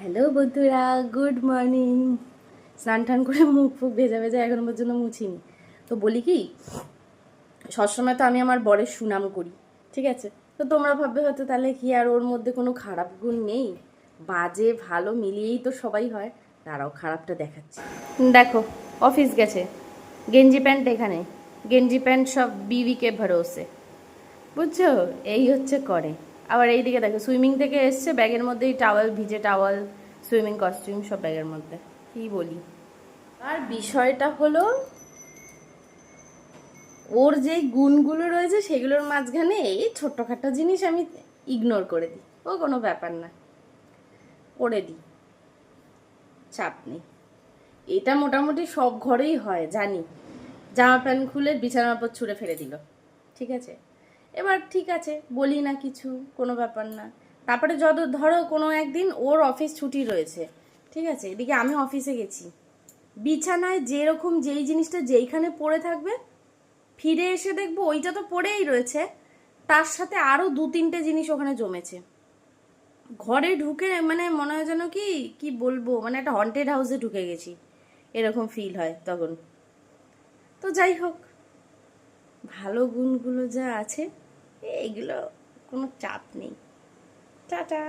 Hello বন্ধুরা, good morning. স্নান টান করে মুখ ফুক ভেজা ভেজা এখনও পর্যন্ত মুছিনি। তো বলি কি, সবসময় তো আমি আমার বরের সুনাম করি, ঠিক আছে? তো তোমরা ভাববে হয়তো তাহলে কি আর ওর মধ্যে কোনো খারাপ গুণ নেই? বাজে, ভালো মিলিয়েই তো সবাই হয়। তারাও খারাপটা দেখাচ্ছে। দেখো, অফিস গেছে। গেঞ্জি প্যান্ট এখানে। গেঞ্জি প্যান্ট সব বিবিকে ভরোসে। বুঝছ? এই হচ্ছে করে। আবার এইদিকে দেখো, সুইমিং থেকে এসছে, ব্যাগের মধ্যেই টাওয়াল ভিজে টাওয়াল সুইমিং কস্টিউম সব ব্যাগের মধ্যে। কি বলি? আর বিষয়টা হলো, ওর যে গুণগুলো রয়েছে, সেগুলোর মাঝখানে এই ছোট্টখাটো জিনিস আমি ইগনোর করে দিই। ও কোনো ব্যাপার না। করে দিই। চাপ নেই। এটা মোটামুটি সব ঘরেই হয়, জানি। জামা প্যান্ট খুলে বিছানার উপর ছুঁড়ে ফেলে দিল। ঠিক আছে? এবার ঠিক আছে, বলি না কিছু, কোনো ব্যাপার না। তারপরে যত, ধরো কোনো একদিন ওর অফিস ছুটি রয়েছে, ঠিক আছে? এদিকে আমি অফিসে গেছি। বিছানায় যেরকম যেই জিনিসটা যেইখানে পড়ে থাকবে, ফিরে এসে দেখব ওইটা তো পড়েই রয়েছে, তার সাথে আরও দু তিনটে জিনিস ওখানে জমেছে। ঘরে ঢুকে মানে মনে হয় যেন কি কি বলব মানে একটা হন্টেড হাউসে ঢুকে গেছি, এরকম ফিল হয় তখন। তো যাই হোক, ভালো গুণগুলো যা আছে এগুলো কোনো চাপ নেই। টাটা।